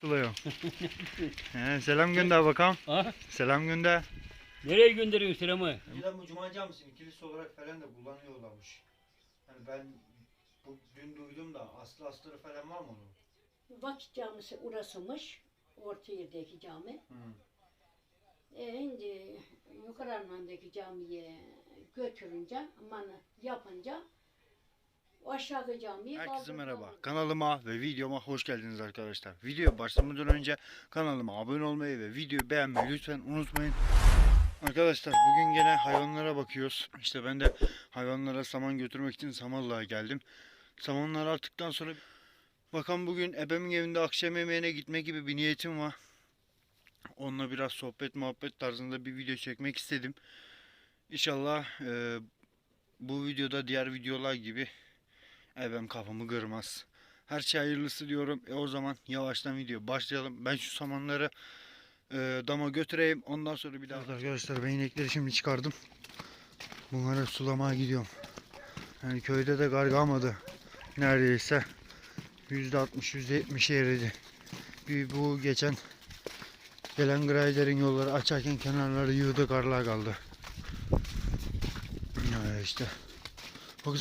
Suluyor. He, selam gönder bakalım. Ha? Selam gönder. Nereye gönderiyorsun selamı? Eskiden bu Cuma Camisi'ni kilise olarak falan da kullanıyorlarmış. Hani ben bu, dün duydum da aslı astarı falan var mı onun? Vakit camisi orasıymış. Orta yerdeki cami. Hı. E, şimdi yukarı Arman'daki camiye götürünce, aman yapınca o camiyi Herkese merhaba. Kanalıma ve videoma hoş geldiniz arkadaşlar. Videoya başlamadan önce kanalıma abone olmayı ve videoyu beğenmeyi lütfen unutmayın. Arkadaşlar bugün gene hayvanlara bakıyoruz. İşte ben de hayvanlara saman götürmek için Samallı'ya geldim. Samanları attıktan sonra bakalım bugün ebemin evinde akşam yemeğine gitme gibi bir niyetim var. Onunla biraz sohbet muhabbet tarzında bir video çekmek istedim. İnşallah e, bu videoda diğer videolar gibi ebem kafamı kırmaz. Her şey hayırlısı diyorum. E o zaman yavaştan video başlayalım. Ben şu samanları e, dama götüreyim. Ondan sonra bir daha... arkadaşlar ben inekleri şimdi çıkardım. Bunları sulamaya gidiyorum. Yani köyde de kar kalmadı. Neredeyse %60 %70 eridi. Bir bu geçen gelen grader'in yolları açarken kenarları yığdı karlar kaldı. Ya işte. O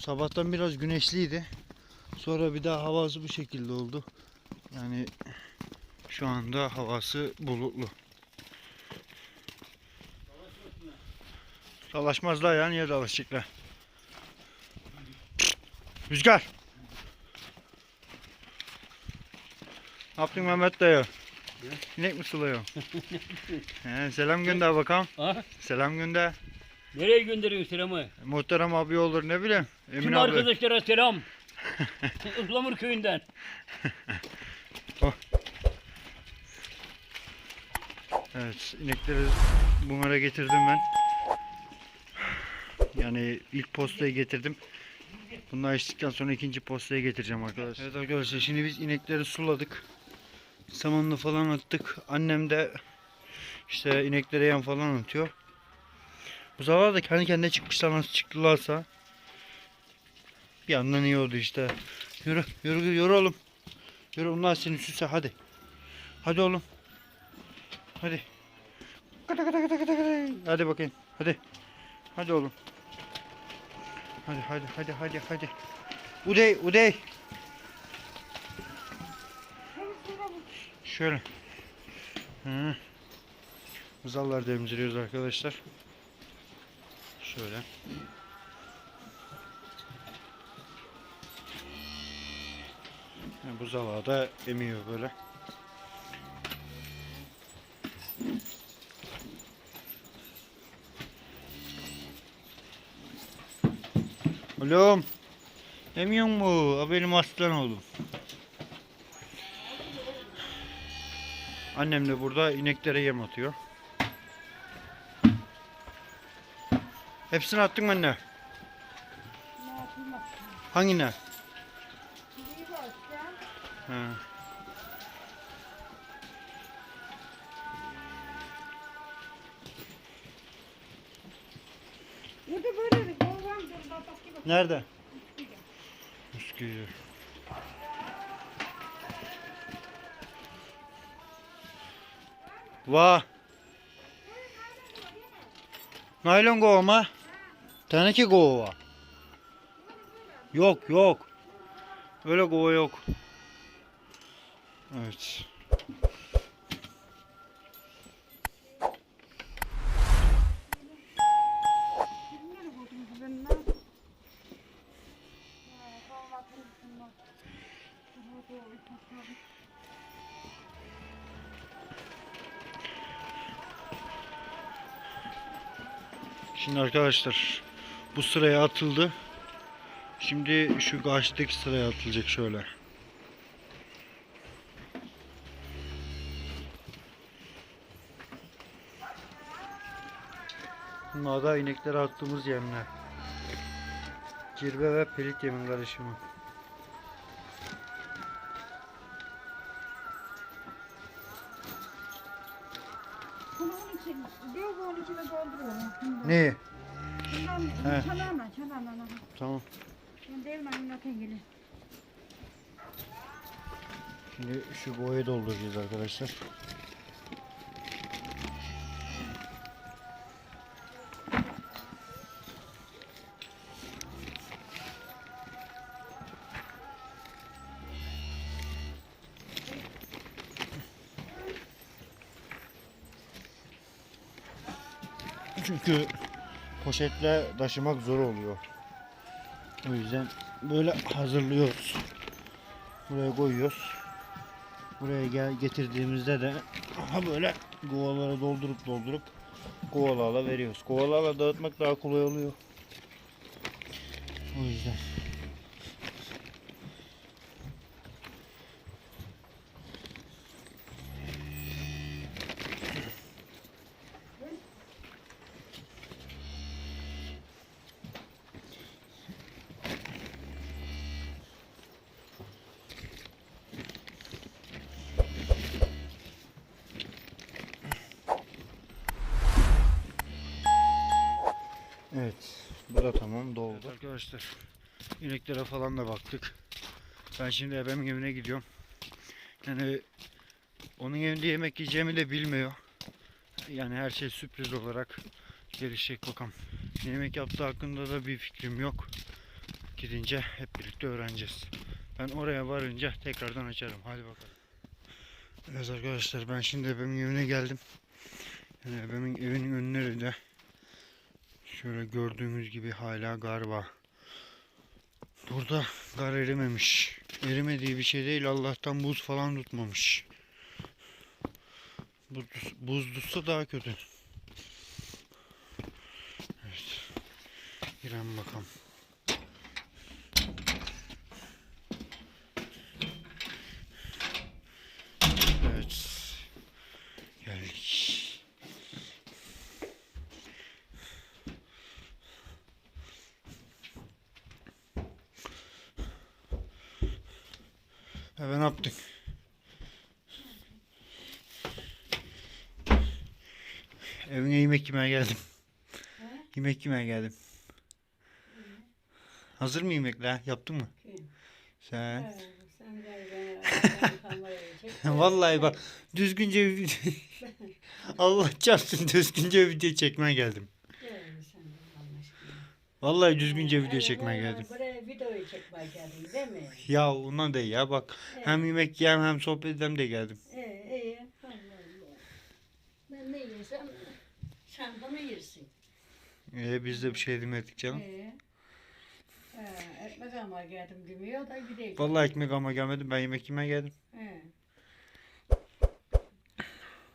Sabahtan biraz güneşliydi. Sonra bir daha havası bu şekilde oldu. Yani şu anda havası bulutlu. Dalaşmazlar ya niye dalaşacaklar? Rüzgar. Ne yaptın Mehmet dayı? İnek mi suluyor? He, selam gönder bakalım. Selam gönder. Nereye gönderiyorsun selamı? Muhterem abi olur ne bileyim. Emin Tüm abi. arkadaşlara selam. Ihlamur köyünden. Evet inekleri bunlara getirdim ben. Yani ilk postayı getirdim. Bunlar içtikten sonra ikinci postayı getireceğim arkadaşlar. Evet arkadaşlar şimdi biz inekleri suladık. Samanını falan attık. Annem de işte ineklere yem falan atıyor. Zavallı da kendi kendine çıkmışlar nasıl çıktılarsa. Bir yandan iyi oldu işte. Yürü yürü yürü oğlum. Yürü onlar seni süse hadi. Hadi oğlum. Hadi. Kıdı kıdı kıdı kıdı kıdı. Hadi bakayım. Hadi. Hadi oğlum. Hadi hadi hadi hadi hadi. Udey Udey. Şöyle. Hı. Buzallarda emziriyoruz arkadaşlar. Şöyle. Yani buzalağı da emiyor böyle. Oğlum. Emiyor mu? Ha benim aslan oğlum. Annem de burada ineklere yem atıyor. Hepsini attın mı anne? Hangine? Ha. Burada böyle. Nerede? Üsküdar. Vah. Naylon kova mı? Teneke kova. Yok yok. Öyle kova yok. Evet. Şimdi arkadaşlar bu sıraya atıldı. Şimdi şu karşıdaki sıraya atılacak şöyle. Bunlar da ineklere attığımız yemler. Cirve ve pelit yemin karışımı. Ne? He. çalarla çalarla. Tamam. Ben mi anlatayım gele. Şimdi şu boyayı dolduracağız arkadaşlar. Çünkü poşetle taşımak zor oluyor. O yüzden böyle hazırlıyoruz. Buraya koyuyoruz. Buraya gel getirdiğimizde de aha böyle kovalara doldurup doldurup kovalarla veriyoruz. Kovalarla dağıtmak daha kolay oluyor. O yüzden. Bu da tamam doldu. arkadaşlar. ineklere falan da baktık. Ben şimdi ebemin evine gidiyorum. Yani onun evinde yemek yiyeceğimi de bilmiyor. Yani her şey sürpriz olarak gelişecek bakalım. Ne yemek yaptığı hakkında da bir fikrim yok. Gidince hep birlikte öğreneceğiz. Ben oraya varınca tekrardan açarım. Hadi bakalım. Evet arkadaşlar ben şimdi ebemin evine geldim. Yani ebemin evinin önleri Şöyle gördüğümüz gibi hala gar var. Burada gar erimemiş. Erimediği bir şey değil Allah'tan buz falan tutmamış. Buz, buz tutsa daha kötü. Evet. Girelim bakalım. Evet. Geldik. Evet ne yaptık? Evine yemek yemeye geldim. He? Yemek yemeye geldim. Hazır mı yemekler? Yaptın mı? Kim? Sen. He, Sen gel çek. Vallahi bak düzgünce bir video... Allah çarpsın düzgünce video çekmeye geldim. Gel sen de Allah aşkına. Vallahi düzgünce video Evet, çekmeye buraya- geldim. Buraya videoyu çekmeye geldin değil mi? Ya ondan değil ya bak. Hem yemek yiyem hem sohbet edem de geldim. İyi iyi. Allah Allah. Ben ne yesem sen de mi yersin? Ee, biz de bir şey demedik canım. He, ekmek almaya geldim demiyor da gideyim. Vallahi ekmek alma gelmedim ben yemek yemeye geldim. He.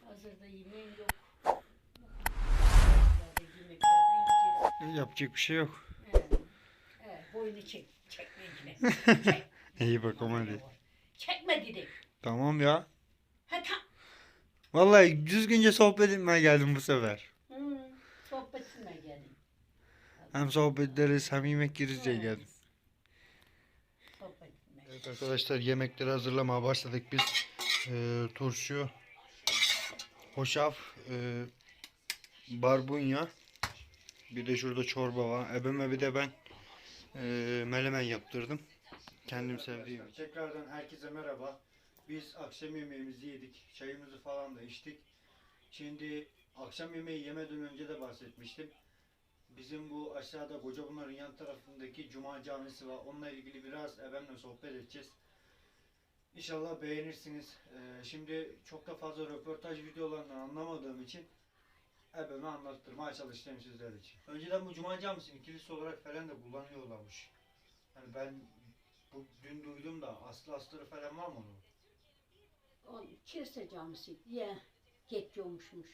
Hazırda yemeğim yok. Hazırda yemeklerden Yapacak bir şey yok. He. He, boynu çek. Çekme yine. Çek. İyi bakalım hadi. Çekme dedi. Tamam ya. Ha tam. Vallahi düzgünce sohbet etmeye geldim bu sefer. Hı, sohbetine geldim. Hem sohbet ederiz hem yemek yeriz diye geldim. Evet arkadaşlar yemekleri hazırlamaya başladık biz. Ee, turşu, hoşaf, e, barbunya, bir de şurada çorba var. Ebeme bir de ben e, melemen yaptırdım. Kendim sevdiğim. Tekrardan herkese merhaba. Biz akşam yemeğimizi yedik. Çayımızı falan da içtik. Şimdi akşam yemeği yemeden önce de bahsetmiştim. Bizim bu aşağıda Kocabunar'ın yan tarafındaki Cuma camisi var. Onunla ilgili biraz ebemle sohbet edeceğiz. İnşallah beğenirsiniz. Ee, şimdi çok da fazla röportaj videolarından anlamadığım için ebeme anlattırmaya çalıştım sizler için. Önceden bu Cuma camisini kilise olarak falan da kullanıyorlarmış. Yani ben bu dün duydum da aslı astarı falan var mı onun? O kilise camisi diye geçiyormuşmuş.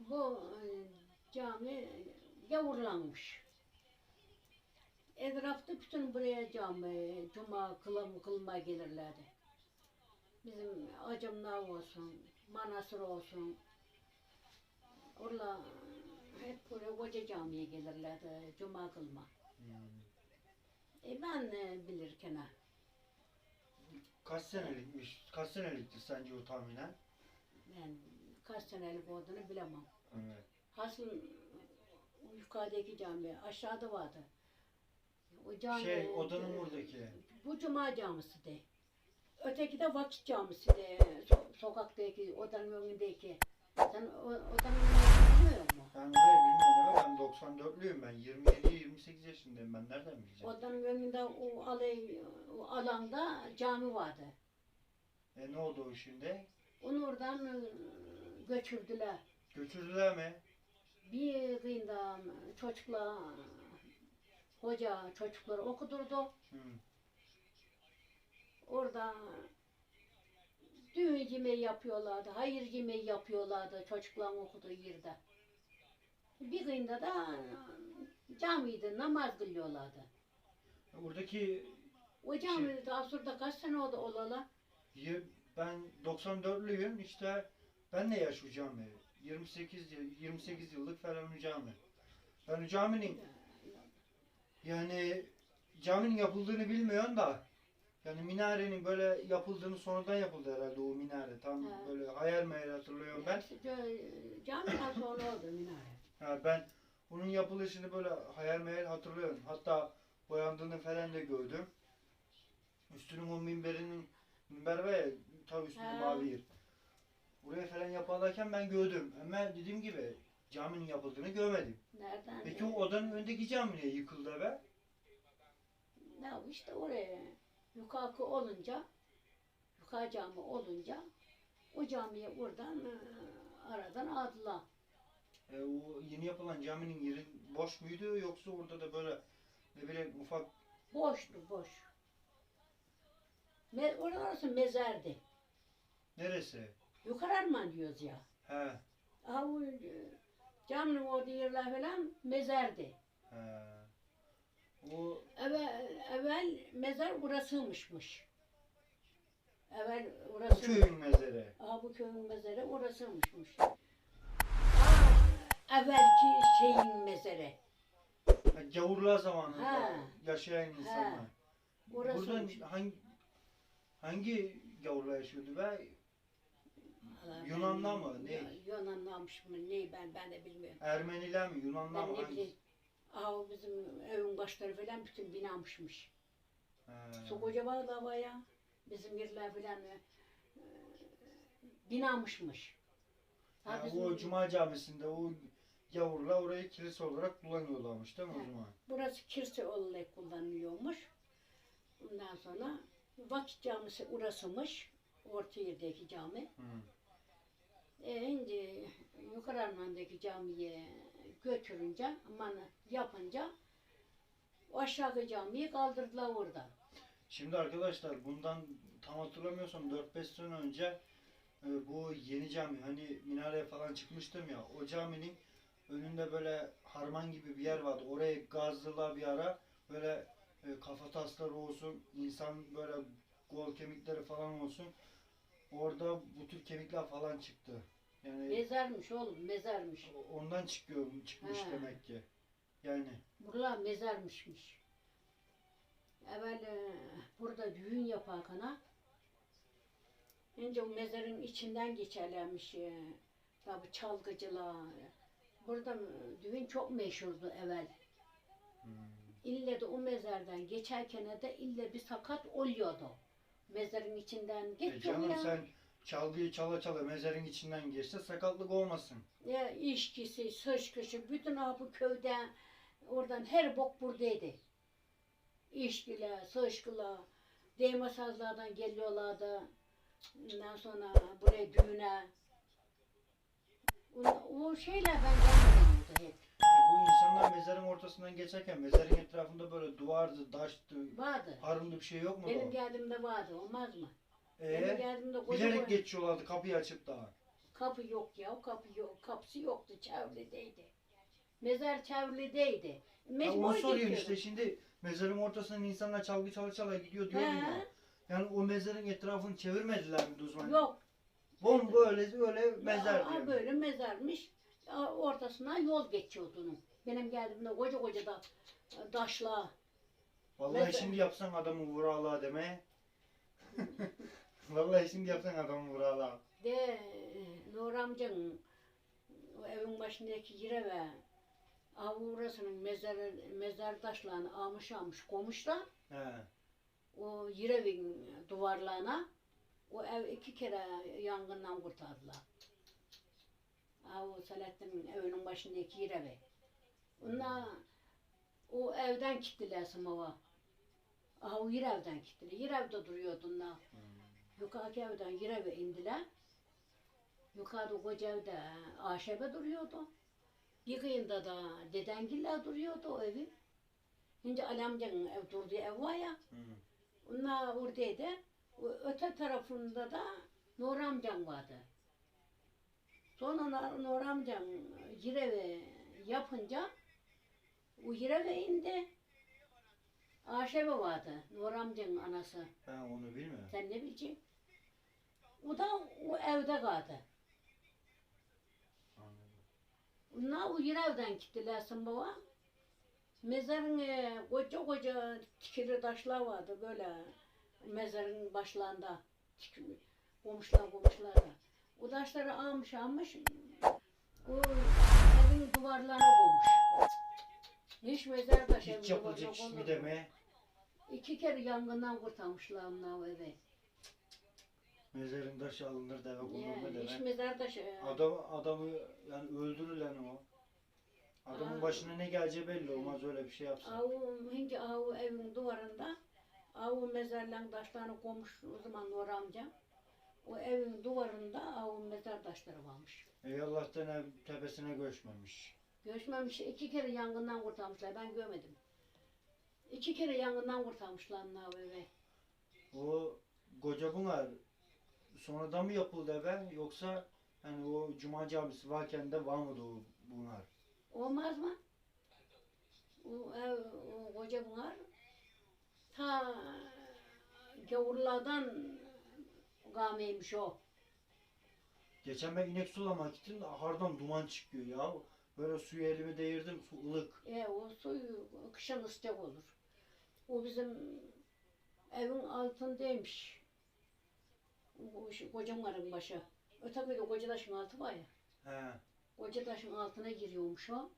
Bu e, cami yavurlanmış. Etrafta bütün buraya cami, cuma kılım kılma gelirlerdi. Bizim acımlar olsun, manastır olsun. Orla hep buraya koca camiye gelirlerdi, cuma kılma. E ben bilirken ha. Kaç senelikmiş? Kaç seneliktir sence o tahminen? Ben kaç senelik olduğunu bilemem. Evet. Hasıl O yukarıdaki cami, aşağıda vardı. O cami, Şey odanın buradaki. Bu cuma camisi de. Öteki de vakit camisi de. So- sokaktaki, odanın önündeki. Sen o, odanın önünde bilmiyor musun? Ben orayı bilmiyorum ama ben 94'lüyüm ben. 27-28 yaşındayım ben. Nereden bileceğim? Odanın önünde o, alay, o alanda cami vardı. E ne oldu o şimdi? Onu oradan ıı, götürdüler. Götürdüler mi? Bir kıyında çocuklar, hoca çocukları okudurdu. Hı. Orada düğün yemeği yapıyorlardı, hayır yemeği yapıyorlardı çocukların okuduğu yerde. Bir kıyında da camide namaz kılıyorlardı. Oradaki O cami daha sonra kaç sene oldu olalı? ben 94'lüyüm işte ben de yaş bu cami. 28 yıl- 28 yıllık falan bir cami. O caminin yani caminin yapıldığını bilmiyorum da yani minarenin böyle yapıldığını sonradan yapıldı herhalde o minare. Tam Ha. böyle hayal meyal hatırlıyorum ben. İşte co- Camiden sonra oldu minare. Ha, ben bunun yapılışını böyle hayal meyal hatırlıyorum. Hatta boyandığını falan da gördüm. Üstünün o minberinin minber var ya tabi üstünde mavi yer. Buraya falan yaparlarken ben gördüm. Ama dediğim gibi caminin yapıldığını görmedim. Nereden? Peki o odanın önündeki cami niye yıkıldı be? Ya işte oraya yukarı olunca, yukarı cami olunca o camiye oradan e, aradan aldılar. E, o yeni yapılan caminin yeri boş muydu yoksa orada da böyle ne bileyim ufak Boştu, boş. Me, orası mezardı. neresi? Yukarı Arman diyoruz ya. He. Ha, o, e, caminin orada yerler falan mezardı. He. O Evvel, evvel mezar orasıymışmış. Evvel orası. köyün mezarı. Aha bu köyün mezarı orasıymışmış. Ha, evvelki şeyin mezarı. Ha, gavurlar zamanında Ha. yaşayan insanlar. Burada Orasıymış. hangi hangi gavurlar yaşıyordu be? Valla Yunanlar ben- mı? Ne? Ya, mı? Ne ben ben de bilmiyorum. Ermeniler mi? Yunanlar Ben mı? ne Hangisi? bileyim. Aha o bizim evin başları falan bütün binamışmış. Ha. Su koca var da baya. Bizim yerler falan e, binamışmış. Ha, Ha, bizim- o Cuma camisinde o gavurlar orayı kilise olarak kullanıyorlarmış değil mi o He. zaman? Burası kirse olarak kullanılıyormuş. Ondan sonra vakit camisi orasıymış. Orta yerdeki cami. Hı. E, şimdi yukarı Arman'daki camiye götürünce, aman yapınca o aşağı camiyi kaldırdılar orada. Şimdi arkadaşlar bundan tam hatırlamıyorsam 4-5 sene önce e, bu yeni cami hani minareye falan çıkmıştım ya o caminin önünde böyle harman gibi bir yer vardı. Oraya gazdılar bir ara böyle e, kafa tasları olsun insan böyle kol kemikleri falan olsun. Orada bu tür kemikler falan çıktı. Yani Mezarmış oğlum, mezarmış. ondan çıkıyor çıkmış He. demek ki. Yani Buralar mezarmışmış. Evvel e, burada düğün yaparkana önce o mezarın içinden geçerlermiş. E, tabi çalgıcılar. Burada e, düğün çok meşhurdu evvel. hmm, İlle de o mezardan geçerken de ille bir sakat oluyordu. Mezarın içinden e geçiyor canım ya. sen çalgıyı çala çala mezarın içinden geçse sakatlık olmasın. Ya işkisi, sıçkışı, bütün ha bu köyde oradan her bok buradaydı. İşkiler, sıçkılar, değme sazlardan geliyorlardı. Ondan sonra buraya düğüne. O, o şeyler ben gelmedim orada hep. Bu insanlar mezarın ortasından geçerken mezarın etrafında böyle duvardı, taştı, Vardı. harımlı bir şey yok mu? Benim geldiğimde vardı, olmaz mı? Benim Ee, geldiğimde koca bilerek koca- geçiyorlardı kapıyı açıp daha. Kapı yok ya, kapı yok. Kapısı yoktu, çevredeydi. Mezar çevredeydi. Mecbur onu soruyorum işte şimdi mezarın ortasından insanlar çalgı çala çala gidiyor diyorum ya. He, Yani o mezarın etrafını çevirmediler mi Duzman? Yok. Bom böyle öyle mezar Aa, diyor. böyle mezarmış. Ortasına yol geçiyordu onun. Benim geldiğimde koca koca da taşla. Vallahi Mezar- şimdi yapsan adamı vur Allah demeye. Vallahi şimdi yapsan adamı vur Allah. De Nur amcanın o evin başındaki yere ve Avurasının mezar, mezar taşlarını almış almış koymuşlar. He. O Yirevin duvarlarına. O ev iki kere yangından kurtardılar. Ha, o Selahattin'in evinin başındaki Yirevi. Onlar o evden gittiler sımava. Aha o Yirev'den gittiler. Yirev'de duruyordu onlar. Yukarıki evden Yirev'e indiler. Yukarıda koca evde aşebe duruyordu. Bir kıyında da dedengiller duruyordu o evin. Şimdi Ali amcanın ev durduğu ev var ya. Hı. Onlar oradaydı. O Öte tarafında da Nur amcam vardı. Sonra Nur- amcam Yireve yapınca o Yireve indi. Aşebe vardı. Nur amcanın anası. Ben onu bilmiyorum. Sen ne bileceksin? O da o evde kaldı. Anladım. Onlar o Yirev'den gittiler baba. Mezarın e, koca koca tikili taşlar vardı böyle mezarın başlarında tikili, komuşlar komuşlar da. O taşları almış almış o evin duvarlarına koymuş. Hiç mezar taşı evin Hiç yapılacak iş mi deme? İki kere yangından kurtarmışlar onlar o evi. Mezarın taşı alınır deve konur mu Yani, hiç deme? mezar taşı. Adam adamı yani öldürürler o. Adamın Aa. başına ne geleceği belli olmaz öyle bir şey yapsa. Avu, hinci avu evin duvarında avu mezarların taşlarını koymuş o zaman Nur amcam. O evin duvarında avu mezar taşları varmış. Ey Allah'tan ev tepesine göçmemiş. Göçmemiş iki kere yangından kurtarmışlar ben görmedim. İki kere yangından kurtarmışlar o evi. O koca bunlar sonradan mı yapıldı eve yoksa hani o Cuma camisi varken de var mıydı o bunlar? Olmaz mı? O ev, o koca bunlar ta gavurlardan gameymiş o. Geçen ben inek sulamak gittim de ahardan duman çıkıyor ya. Böyle suyu elime değirdim su ılık. E o suyu kışın sıcak olur. O bizim evin altındaymış. O şu kocamanın başı. Öteki de koca taşın altı var ya. He. Koca taşın altına giriyormuş o.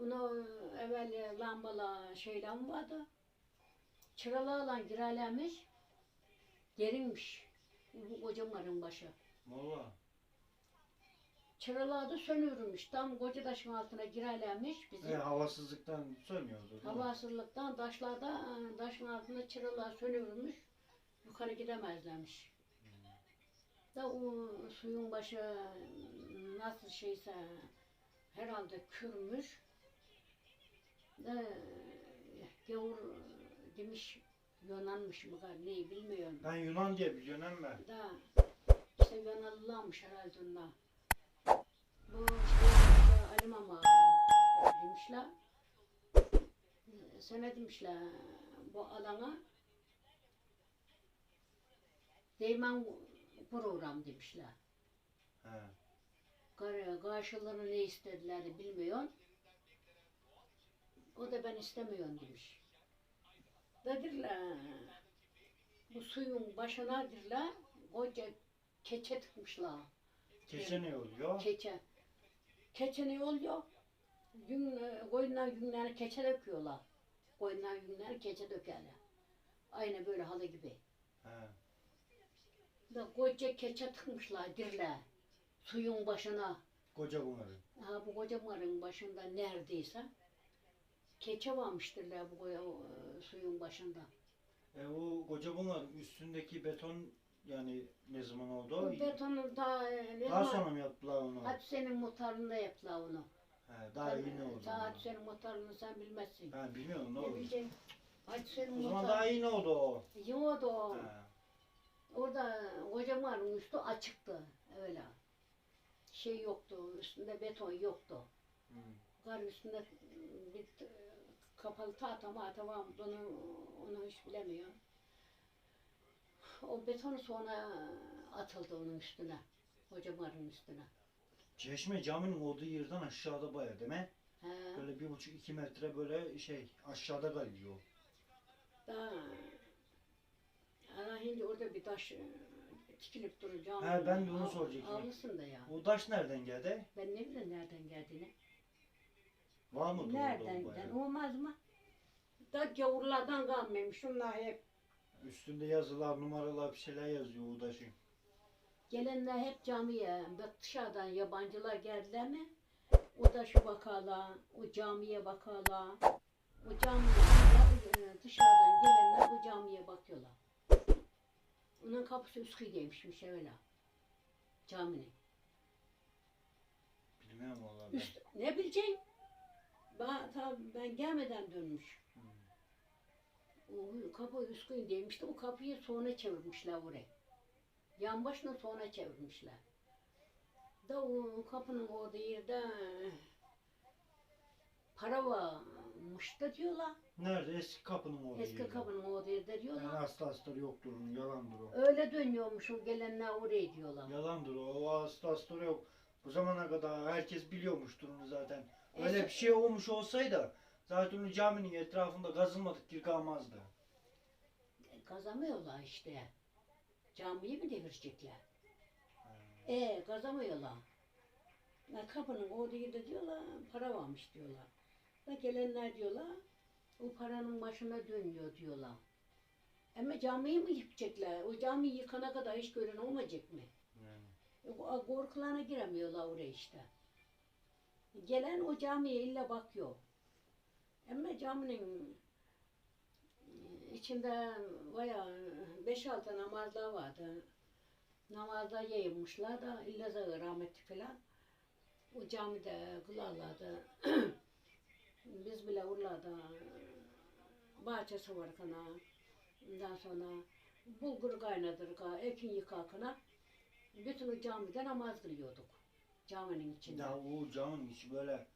Onu evvel lambala şeyle vardı. Çıralarla girerlermiş. Derinmiş. Bu kocamanın başı. Valla. Çıralarda sönürmüş. Tam koca taşın altına girerlermiş. Bizim E, havasızlıktan sönmüyordu. değil mi? Havasızlıktan taşlarda taşın altında çıralar sönüyormuş. Yukarı gidemezlermiş. Da o suyun başı nasıl şeyse herhalde kürmüş. Da e, gavur demiş Yunanmış mı neyi bilmiyorum. Ben Yunan diye biliyorum ama. Da işte Yunanlılarmış herhalde onlar. Bu işte Ali Mama demişler. Sana demişler bu alana Değmen program demişler. He. Kar- Karşılığını ne istediler de bilmiyorum. O da ben istemiyorum demiş. Dediler bu suyun başına dirler koca keçe tıkmışlar. Keçe ne oluyor? Keçe. Keçe ne oluyor? Gün, koyunlar günlerini keçe döküyorlar. Koyunlar günlerini keçe dökerler. Aynı böyle halı gibi. He. Da koca keçe tıkmışlar dirler. Suyun başına. Koca bunların. Ha bu kocamanın başında neredeyse. Keçe varmıştırlar bu e, suyun başında. E o koca bunların üstündeki beton yani ne zaman oldu? Bu betonu e, ne Daha zaman? sonra mı yaptılar onu? Hadi senin motorunda yaptılar onu. He, daha iyi ne oldu? Hadi senin motorunu sen bilmezsin. Ben bilmiyorum ne Ne oldu. bileceğim. Hadi senin O zaman daha iyi ne oldu o? Yoğdu o. He. Orada kocamanın üstü açıktı. Öyle. Şey yoktu. Üstünde beton yoktu. Hı. Kar üstünde bir t- kapalı tahta mata var. Onu, onu hiç bilemiyorum. O beton sonra atıldı onun üstüne. Kocamanın üstüne. Çeşme caminin olduğu yerden aşağıda baya değil mi? He. Böyle bir buçuk iki metre böyle şey aşağıda kalıyor. Da, ana şimdi orada bir taş e, tikilip duracağım. He, ben de onu soracaktım. Ağlısın da ya. O taş nereden geldi? Ben ne bileyim nereden geldiğini. Var mı Nereden doğru giden olmaz mı? Da gavurlardan kalmamış. Şunlar hep Üstünde yazılar, numaralar bir şeyler yazıyor o da şey. gelenler hep camiye. Bak dışarıdan yabancılar geldiler mi? O da şu bakarlar, o camiye bakarlar. O camiye e, dışarıdan gelenler o camiye bakıyorlar. Onun kapısı Üsküdar'ymış öyle. Caminin. Bilmiyorum vallahi ben. Üst, ne bileceksin? Ben, ta, ben gelmeden dönmüş. O kapı üskün demişti. O kapıyı sonra çevirmişler oraya. Yan başına sonra çevirmişler. Da o kapının orada yerde para varmış da diyorlar. Nerede? Eski kapının orada. Eski yeri. kapının orada yerde Yani diyorlar. hastaları yoktur onun, yalandır o. Öyle dönüyormuş o gelenler oraya diyorlar. Yalandır o, o hasta hastaları yok. Bu zamana kadar herkes biliyormuştur onu zaten. Öyle bir şey olmuş olsaydı zaten o caminin etrafında kazılmadık yıkamazdı. Kazamıyorlar işte. Camiyi mi devirecekler? E kazamıyorlar. Ya kapının orada yerde diyorlar para varmış diyorlar. Da gelenler diyorlar o paranın başına dönüyor diyorlar. Ama camiyi mi yıkacaklar? O cami yıkana kadar hiç gören olmayacak mı? Yani. O korkularına giremiyorlar oraya işte. Gelen o camiye illa bakıyor. Ama caminin içinde bayağı beş altı namazlar vardı. Namazda yayılmışlar da illa zağı rahmetli falan. O camide kılarlardı. Biz bile oralarda bahçesi var kana. Ondan sonra bulgur kaynadır, ka, ekin yıkakına. Bütün o camide namaz kılıyorduk. Caminin içinde. Ya o camın içi böyle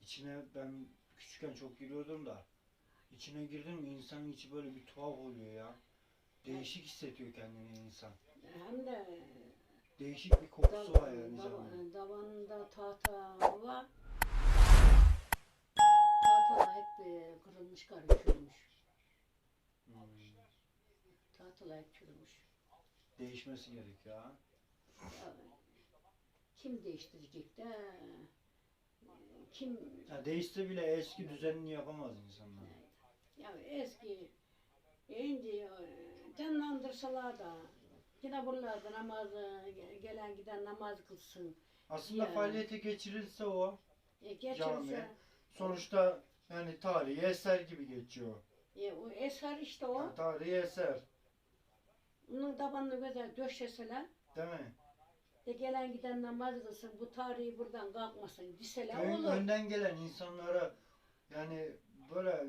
içine ben küçükken çok giriyordum da içine girdim insanın içi böyle bir tuhaf oluyor ya. Değişik hissediyor kendini insan. Hem de Değişik bir kokusu var yani camın. davanında tahta var. Tahtalar hep e, kırılmış karışıyormuş. Hmm. Tahtalar hep çürümüş. Değişmesi gerekiyor ha. Ya, kim değiştirecek de e, kim Ya değişse bile eski düzenini yapamaz insanlar. ya eski ince e, canlandırsalar da yine buralarda namazı gelen giden namaz kılsın. Aslında Ya. faaliyete geçirilse o E, geçirse Cami. sonuçta yani tarihi eser gibi geçiyor. e, o eser işte o. Yani tarihi eser. Onun tabanını güzel döşeseler Değil mi? De gelen giden namaz kılsın. Bu tarihi buradan kalkmasın. Diseler Köyün olur. önden gelen insanlara yani böyle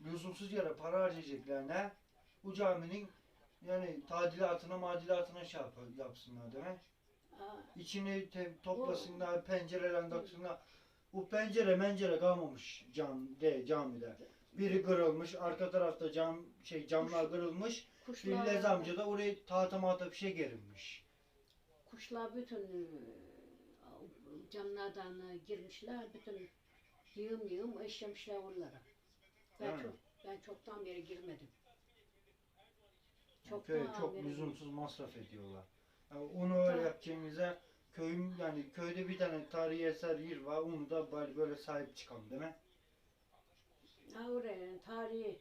lüzumsuz yere para harcayacaklarına bu caminin yani tadilatına madilatına şey yap, yapsınlar mi? Aa, İçini te- toplasınlar, pencereler taksınlar. Bu pencere mencere kalmamış cam, de, camide. Biri kırılmış, arka tarafta cam şey camlar kırılmış. kuşlar, Billez amca da oraya tahta mahta bir şey gerilmiş. Kuşlar bütün e, camlardan e, girmişler. Bütün yığım yığım eşlemişler onlara. Ben, çok, ben çoktan beri girmedim. Çok köy çok lüzumsuz masraf ediyorlar. Yani onu öyle yapacağımıza köyün yani köyde bir tane tarihi eser yer var onu da böyle, böyle sahip çıkalım değil mi? Ha oraya tarihi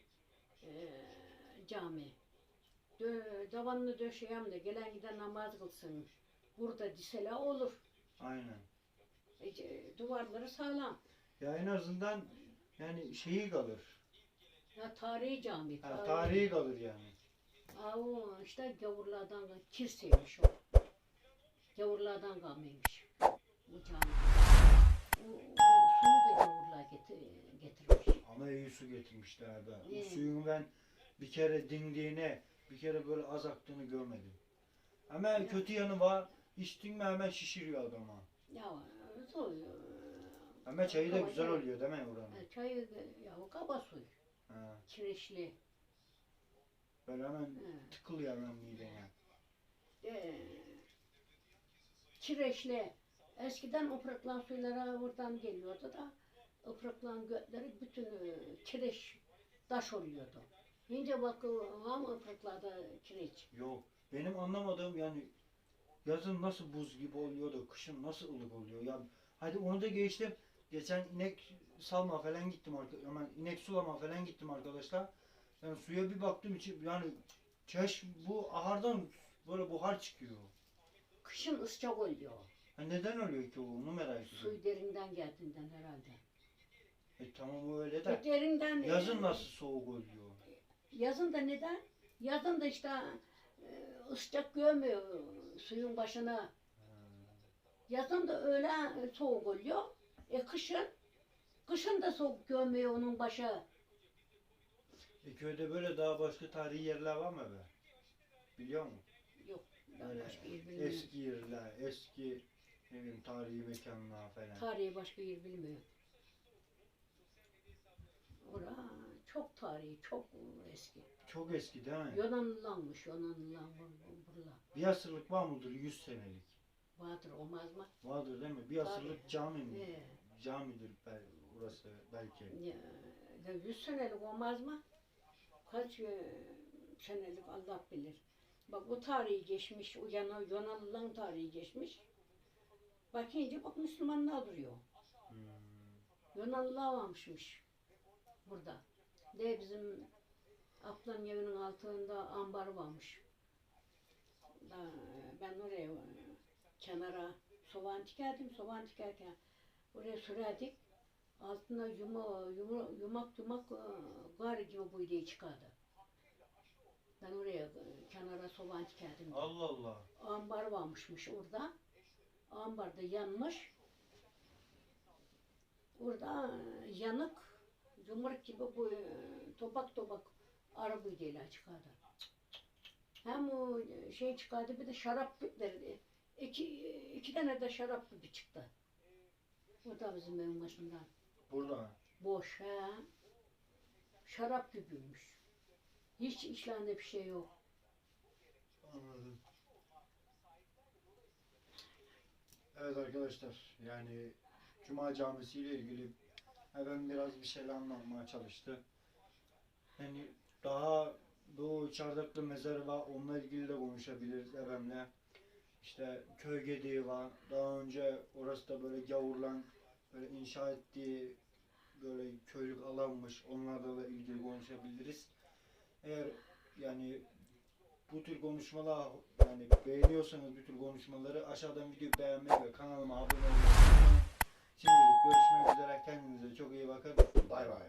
e, cami. Dö, davanını döşeyem de gelen giden namaz kılsın. Burada diseler olur. Aynen. E, duvarları sağlam. Ya en azından yani şeyi kalır. Ya tarihi cami. Ha, tarihi kalır yani. Aa, işte gavurlardan kirseymiş o. Gavurlardan kalmaymış. Bu cami. O, o suyu da gavurlar getir, getirmiş. Ama iyi su getirmişler be. İyi. suyun ben bir kere dindiğini, bir kere böyle az aktığını görmedim. Ama kötü yanı var. İçtin mi hemen şişiriyor adama. Ya soy. Ama çayı da güzel oluyor değil mi oranın? e, Çayı ya o kaba suyu. Ha. Kireçli. Böyle hemen He. tıkılıyor hemen midene. E, kireçli. Eskiden ıpraklan suylara oradan geliyordu da ıpraklan götleri bütün e, kireç taş oluyordu. Şimdi bak var mı ıpraklarda kireç? Yok. Benim anlamadığım yani yazın nasıl buz gibi oluyor da kışın nasıl ılık oluyor ya. Hadi onu da geçtim. Geçen inek salma falan gittim arka- hemen inek sulama falan gittim arkadaşlar. Yani suya bir baktım içi yani çeş bu ahardan böyle buhar çıkıyor. Kışın ıscak oluyor. Ha neden oluyor ki o onu merak ediyorum. Suyu derinden geldiğinden herhalde. E tamam o öyle E, de. derinden Yazın nasıl soğuk oluyor? Yazın da neden? Yazın da işte e, ıscak görmüyor suyun başına. Yazın da öyle soğuk oluyor. E kışın kışın da soğuk görmüyor onun başı. E köyde böyle daha başka tarihi yerler var mı be? Biliyor musun? Yok. Böyle başka yer bilmiyorum. eski yerler, eski ne bileyim tarihi mekanlar falan. Tarihi başka yer bilmiyorum. Ora çok tarihi, çok eski. Çok eski değil mi? Yunanlılanmış, Yunanlılan buralar. Bir asırlık var mıdır 100 senelik? Vardır olmaz mı? Vardır değil mi? Bir asırlık Tabii. cami mi? Ee, Camidir bel orası belki. ya, ya yüz senelik olmaz mı? Kaç e, senelik Allah bilir. Bak o tarihi geçmiş, o yana Yunanlıların tarihi geçmiş. Bakınca bak Müslümanlar duruyor. Hmm. Yunanlılar varmışmış burada. De bizim ablam evinin altında ambar varmış. Ben oraya e, kenara soğan dikerdim, soğan dikerken oraya sürerdik. Altına yuma, yuma, yumak yumak e, gar gibi buydu çıkardı. Ben oraya e, kenara soğan dikerdim. Allah Allah. Ambar varmışmış orada. Ambarda yanmış. Orada yanık, yumruk gibi bu e, topak topak arabayla çıkardı. Hem o e, şey çıkardı bir de şarap verdi. İki, iki tane de şarap gibi çıktı. O da bizim evin başından. Burada. Boş he. Şarap gibiymiş. Hiç işlerinde bir şey yok. Anladım. Evet arkadaşlar yani Cuma Camisi ile ilgili ben biraz bir şeyler anlatmaya çalıştı. Yani daha bu çardaklı mezarı var onunla ilgili de konuşabiliriz ebemle. İşte köy gediği var. Daha önce orası da böyle gavurlan böyle inşa ettiği böyle köylük alanmış. Onlarla da ilgili konuşabiliriz. Eğer yani bu tür konuşmalar yani beğeniyorsanız bu tür konuşmaları aşağıdan videoyu beğenmeyi ve kanalıma abone olmayı. Şimdilik görüşmek üzere. Kendinize çok iyi bakın. Bay bay.